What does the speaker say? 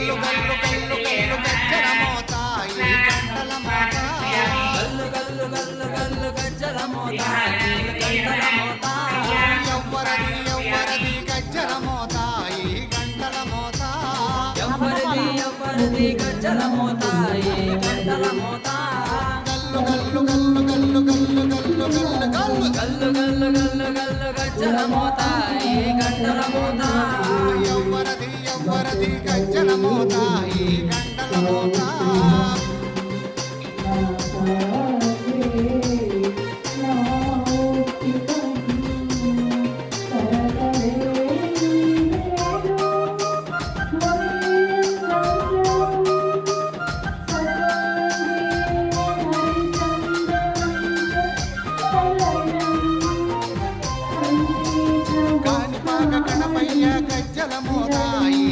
గల్లు గల్లు గల్లు గల్లు గజ్జల మోత ఈ గంటల మోత గల్లు గల్లు గల్లు గల్లు గజ్జల మోత గంటల మోత ఎవ్వరది ఎవ్వరది గజ్జల మోత ఈ గంటల మోత ఎవ్వరిది ఎవ్వరిది గజ్జల మోత ఈ గంటల మోత గల్లు గల్లు గల్లు గల్లు గల్లు గల్లు గల్లు గల్లు గల్లు గల్లు గల్లు గల్లు గజ్జల మోత ఈ గంటల మోత స్వరది గంజల మోతాయి గంటల మోతా el amor.